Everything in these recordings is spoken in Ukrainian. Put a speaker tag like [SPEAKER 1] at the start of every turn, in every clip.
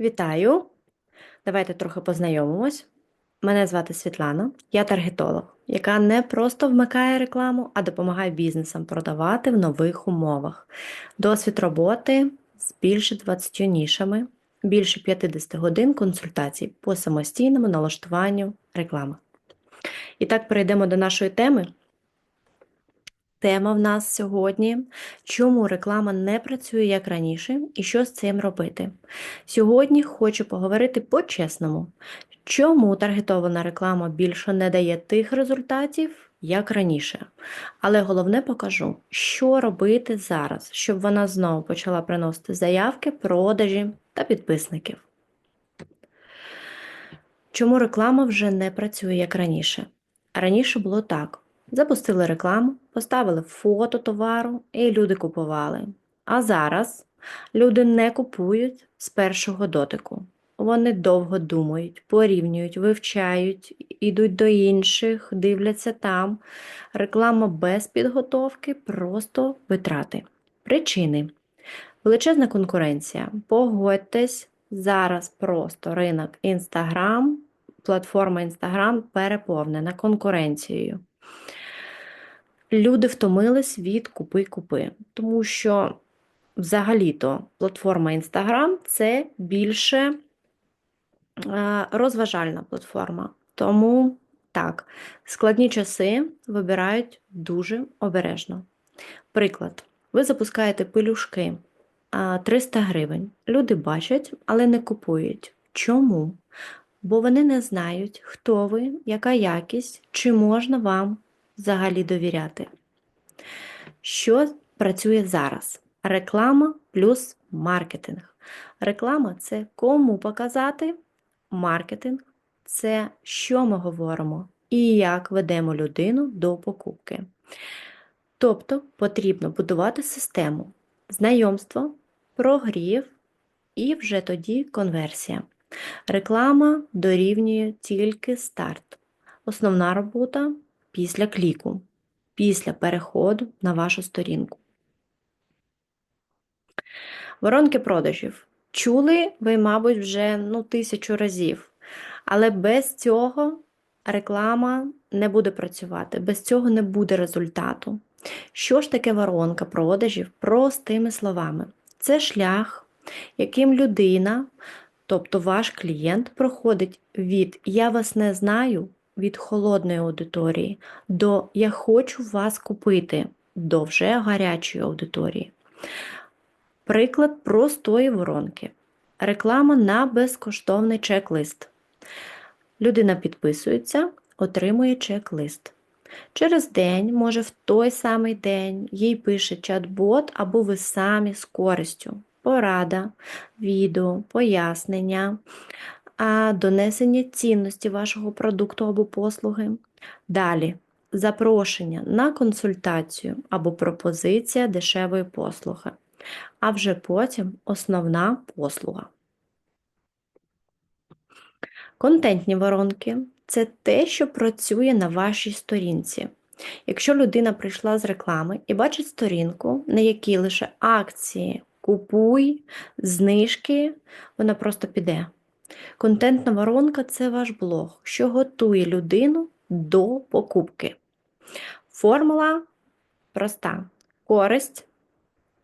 [SPEAKER 1] Вітаю! Давайте трохи познайомимось. Мене звати Світлана, я таргетолог, яка не просто вмикає рекламу, а допомагає бізнесам продавати в нових умовах. Досвід роботи з більше 20 нішами, більше 50 годин консультацій по самостійному налаштуванню реклами. І так перейдемо до нашої теми. Тема в нас сьогодні: чому реклама не працює як раніше і що з цим робити. Сьогодні хочу поговорити по-чесному, чому таргетована реклама більше не дає тих результатів, як раніше. Але головне покажу, що робити зараз, щоб вона знову почала приносити заявки, продажі та підписників. Чому реклама вже не працює як раніше? Раніше було так. Запустили рекламу, поставили фото товару і люди купували. А зараз люди не купують з першого дотику. Вони довго думають, порівнюють, вивчають, ідуть до інших, дивляться там. Реклама без підготовки, просто витрати. Причини. Величезна конкуренція. Погодьтесь, зараз просто ринок Інстаграм, платформа Інстаграм переповнена конкуренцією. Люди втомились від купи-купи, тому що взагалі-то платформа Instagram це більше е, розважальна платформа. Тому так, складні часи вибирають дуже обережно. Приклад, ви запускаєте пилюшки 300 гривень. Люди бачать, але не купують. Чому? Бо вони не знають, хто ви, яка якість, чи можна вам взагалі довіряти. Що працює зараз? Реклама плюс маркетинг. Реклама це кому показати, маркетинг це що ми говоримо і як ведемо людину до покупки. Тобто потрібно будувати систему знайомства, прогрів і вже тоді конверсія. Реклама дорівнює тільки старт. Основна робота після кліку, після переходу на вашу сторінку. Воронки продажів. Чули ви, мабуть, вже ну, тисячу разів. Але без цього реклама не буде працювати, без цього не буде результату. Що ж таке воронка продажів? Простими словами, це шлях, яким людина, тобто ваш клієнт, проходить від Я вас не знаю від холодної аудиторії до Я хочу вас купити до вже гарячої аудиторії. Приклад простої воронки. Реклама на безкоштовний чек-лист. Людина підписується, отримує чек-лист. Через день, може в той самий день, їй пише чат-бот або ви самі з користю. Порада, відео, пояснення, а донесення цінності вашого продукту або послуги. Далі запрошення на консультацію або пропозиція дешевої послуги. А вже потім основна послуга. Контентні воронки це те, що працює на вашій сторінці. Якщо людина прийшла з реклами і бачить сторінку, на якій лише акції, купуй, знижки, вона просто піде. Контентна воронка це ваш блог, що готує людину до покупки. Формула проста: користь,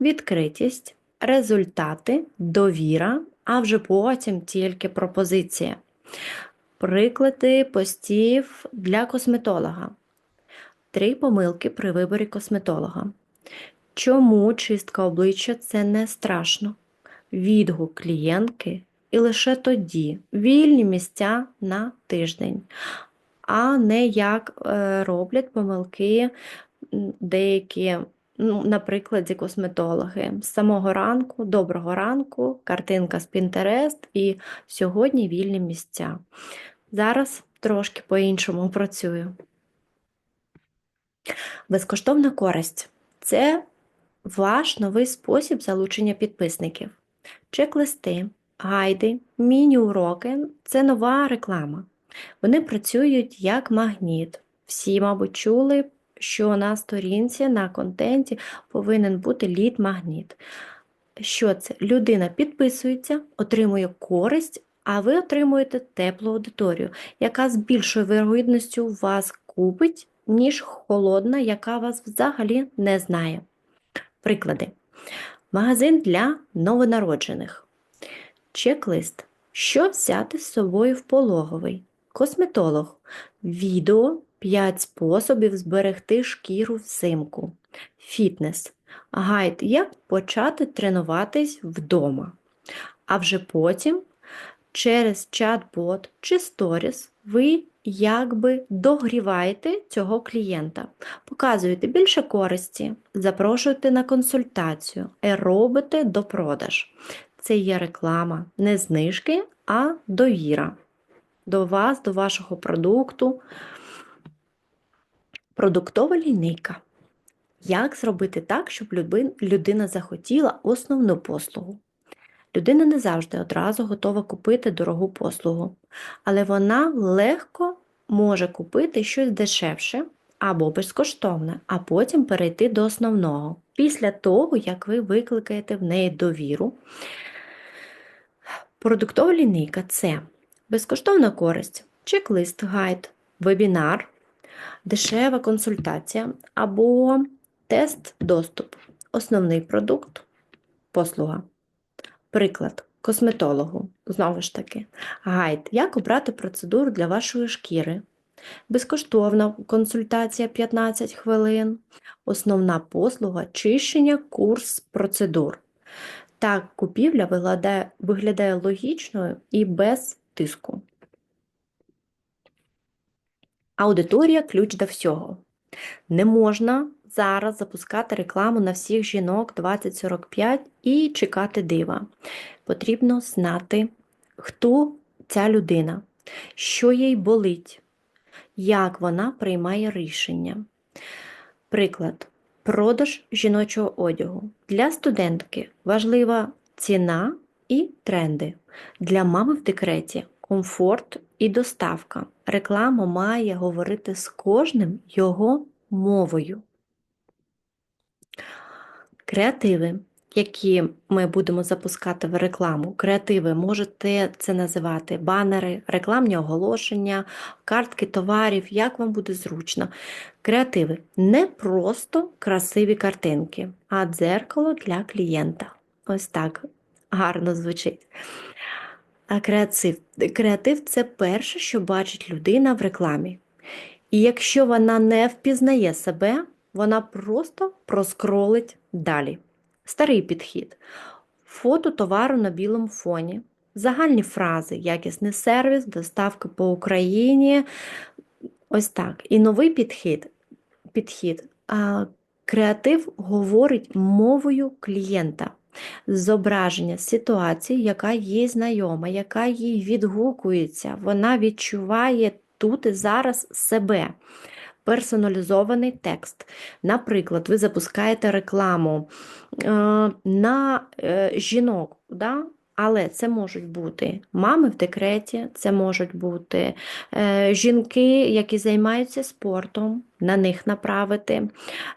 [SPEAKER 1] відкритість, результати, довіра, а вже потім тільки пропозиція. Приклади постів для косметолога. Три помилки при виборі косметолога. Чому чистка обличчя це не страшно? Відгук клієнтки і лише тоді вільні місця на тиждень, а не як е, роблять помилки деякі, ну, на косметологи. З самого ранку, доброго ранку, картинка з Pinterest і сьогодні вільні місця. Зараз трошки по-іншому працюю. Безкоштовна користь це ваш новий спосіб залучення підписників. Чек-листи, гайди, міні-уроки це нова реклама. Вони працюють як магніт. Всі, мабуть, чули, що на сторінці, на контенті повинен бути лід-магніт. що це? Людина підписується, отримує користь, а ви отримуєте теплу аудиторію, яка з більшою вірогідністю вас купить, ніж холодна, яка вас взагалі не знає. Приклади. Магазин для новонароджених. Чек-лист. Що взяти з собою в пологовий? Косметолог. Відео 5 способів зберегти шкіру взимку. Фітнес. Гайд, як почати тренуватись вдома. А вже потім через чат-бот чи сторіс ви якби догріваєте цього клієнта, показуєте більше користі, запрошуєте на консультацію робите до продаж. Це є реклама, не знижки, а довіра до вас, до вашого продукту. Продуктова лінійка. Як зробити так, щоб людина захотіла основну послугу? Людина не завжди одразу готова купити дорогу послугу, але вона легко може купити щось дешевше або безкоштовне, а потім перейти до основного. Після того, як ви викликаєте в неї довіру, продуктова лінійка це безкоштовна користь, чек-лист, гайд, вебінар, дешева консультація або тест доступ, основний продукт, послуга. Приклад, косметологу, знову ж таки, гайд, як обрати процедуру для вашої шкіри, безкоштовна консультація 15 хвилин, основна послуга чищення, курс процедур. Так, купівля виглядає, виглядає логічною і без тиску. Аудиторія ключ до всього. Не можна зараз запускати рекламу на всіх жінок 2045 і чекати дива. Потрібно знати, хто ця людина, що їй болить, як вона приймає рішення. Приклад, продаж жіночого одягу. Для студентки важлива ціна і тренди. Для мами в декреті комфорт і доставка. Реклама має говорити з кожним його мовою. Креативи, які ми будемо запускати в рекламу. Креативи можете це називати банери, рекламні оголошення, картки товарів, як вам буде зручно. Креативи не просто красиві картинки, а дзеркало для клієнта. Ось так гарно звучить. А креатив, креатив це перше, що бачить людина в рекламі. І якщо вона не впізнає себе, вона просто проскролить далі. Старий підхід. Фото товару на білому фоні, загальні фрази, якісний сервіс, доставка по Україні. Ось так. І новий підхід. підхід. Креатив говорить мовою клієнта. Зображення ситуації, яка їй знайома, яка їй відгукується, вона відчуває тут і зараз себе персоналізований текст. Наприклад, ви запускаєте рекламу е, на е, жінок. Да? Але це можуть бути мами в декреті, це можуть бути е, жінки, які займаються спортом, на них направити,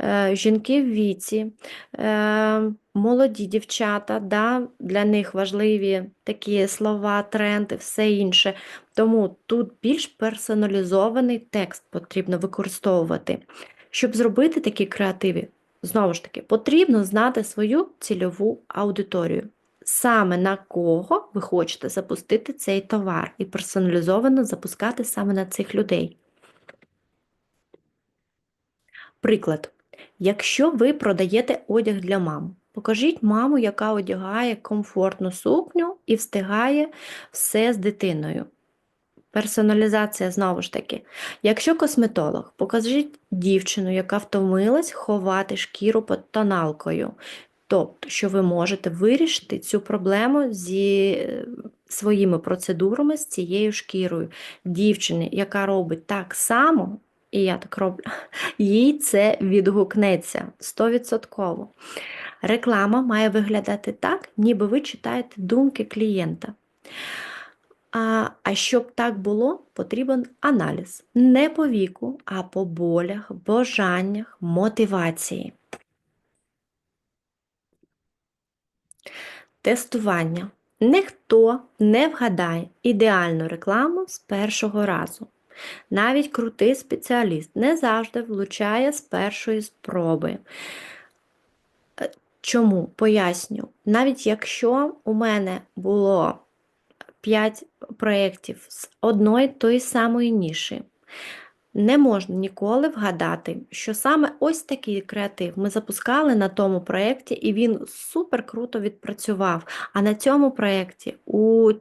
[SPEAKER 1] е, жінки в віці, е, молоді дівчата, да, для них важливі такі слова, тренди, все інше. Тому тут більш персоналізований текст потрібно використовувати. Щоб зробити такі креативи, знову ж таки, потрібно знати свою цільову аудиторію саме на кого ви хочете запустити цей товар і персоналізовано запускати саме на цих людей. Приклад, якщо ви продаєте одяг для мам, покажіть маму, яка одягає комфортну сукню і встигає все з дитиною. Персоналізація знову ж таки. Якщо косметолог, покажіть дівчину, яка втомилась ховати шкіру під тоналкою. Тобто, що ви можете вирішити цю проблему зі е, своїми процедурами з цією шкірою. Дівчини, яка робить так само, і я так роблю, їй це відгукнеться 100%. Реклама має виглядати так, ніби ви читаєте думки клієнта. А а щоб так було, потрібен аналіз не по віку, а по болях, бажаннях, мотивації. Тестування. Ніхто не вгадає ідеальну рекламу з першого разу. Навіть крутий спеціаліст не завжди влучає з першої спроби. Е, Чому? Поясню. Навіть якщо у мене було 5 проєктів з одної тої самої ніші, не можна ніколи вгадати, що саме ось такий креатив ми запускали на тому проєкті, і він супер круто відпрацював. А на цьому проєкті у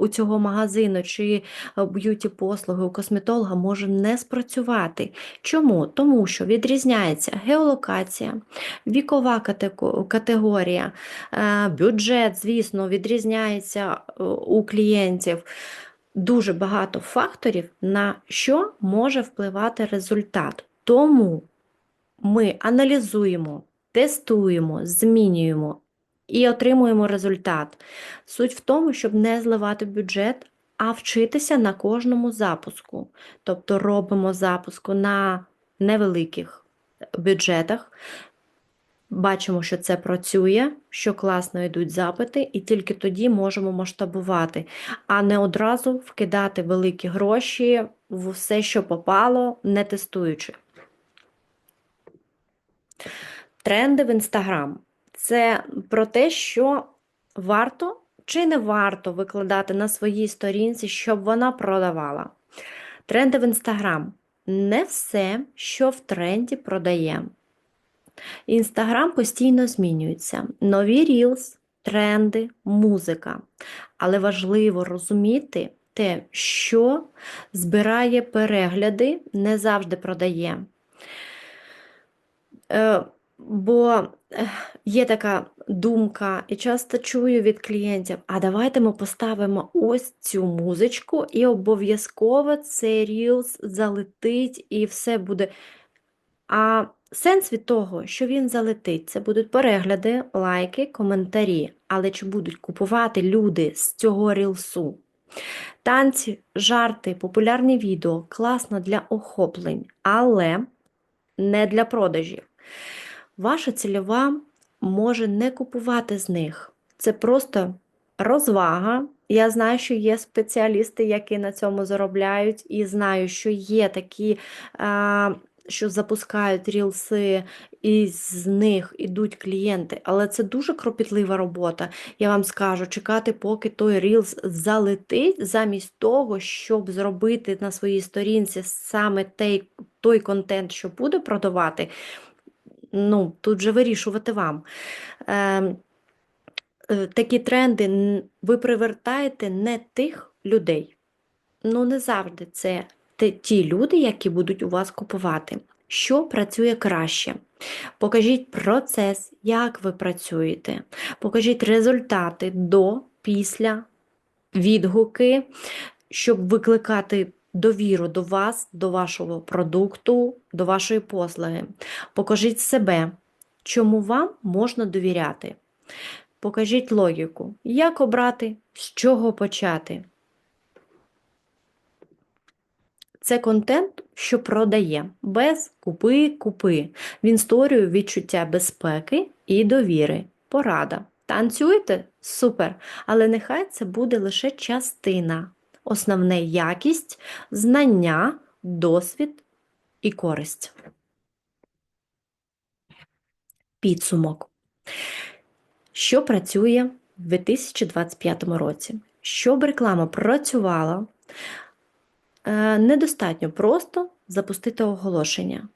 [SPEAKER 1] у цього магазину чи е, б'юті-послуги у косметолога може не спрацювати. Чому? Тому що відрізняється геолокація, вікова категорія, е, бюджет, звісно, відрізняється е, у клієнтів. Дуже багато факторів, на що може впливати результат. Тому ми аналізуємо, тестуємо, змінюємо і отримуємо результат. Суть в тому, щоб не зливати бюджет, а вчитися на кожному запуску. Тобто робимо запуску на невеликих бюджетах, бачимо, що це працює, що класно йдуть запити, і тільки тоді можемо масштабувати, а не одразу вкидати великі гроші в все, що попало, не тестуючи. Тренди в Інстаграм. Це про те, що варто чи не варто викладати на своїй сторінці, щоб вона продавала. Тренди в Інстаграм. Не все, що в тренді продає. Інстаграм постійно змінюється. Нові рілс, тренди, музика. Але важливо розуміти те, що збирає перегляди, не завжди продає. Е, Бо е, є така думка, і часто чую від клієнтів: а давайте ми поставимо ось цю музичку, і обов'язково цей рілс залетить, і все буде. А сенс від того, що він залетить, це будуть перегляди, лайки, коментарі. Але чи будуть купувати люди з цього рілсу? Танці, жарти, популярні відео класно для охоплень, але не для продажів. Ваша цільова може не купувати з них. Це просто розвага. Я знаю, що є спеціалісти, які на цьому заробляють, і знаю, що є такі, а, що запускають рілси, і з них ідуть клієнти. Але це дуже кропітлива робота. Я вам скажу, чекати, поки той рілс залетить, замість того, щоб зробити на своїй сторінці саме той, той контент, що буде продавати ну, тут же вирішувати вам. Е, е, такі тренди ви привертаєте не тих людей. Ну, не завжди це ті люди, які будуть у вас купувати. Що працює краще? Покажіть процес, як ви працюєте. Покажіть результати до, після, відгуки, щоб викликати довіру до вас, до вашого продукту, до вашої послуги. Покажіть себе, чому вам можна довіряти. Покажіть логіку, як обрати, з чого почати. Це контент, що продає, без купи-купи. Він створює відчуття безпеки і довіри. Порада. Танцюєте? Супер! Але нехай це буде лише частина. Основне якість, знання, досвід і користь. Підсумок. Що працює в 2025 році? Щоб реклама працювала, недостатньо просто запустити оголошення,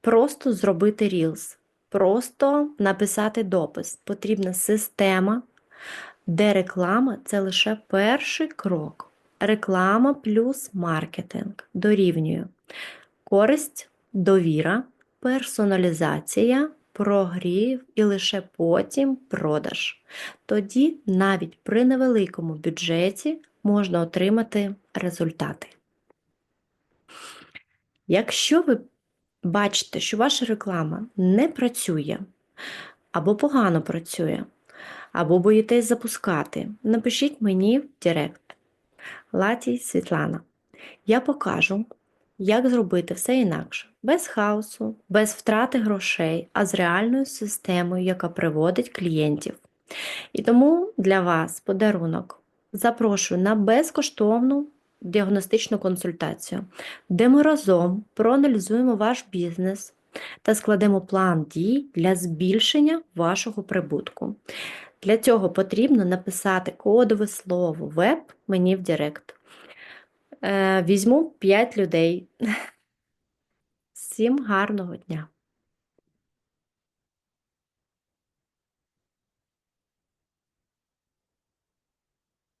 [SPEAKER 1] просто зробити рілс, просто написати допис. Потрібна система, де реклама це лише перший крок. Реклама плюс маркетинг дорівнює користь, довіра, персоналізація, прогрів і лише потім продаж. Тоді навіть при невеликому бюджеті можна отримати результати. Якщо ви бачите, що ваша реклама не працює або погано працює, або боїтесь запускати, напишіть мені в Директ. Латій Світлана. Я покажу, як зробити все інакше, без хаосу, без втрати грошей, а з реальною системою, яка приводить клієнтів. І тому для вас подарунок запрошую на безкоштовну діагностичну консультацію, де ми разом проаналізуємо ваш бізнес та складемо план дій для збільшення вашого прибутку. Для цього потрібно написати кодове слово веб мені в Директ. Е, Візьму 5 людей. Всім гарного дня!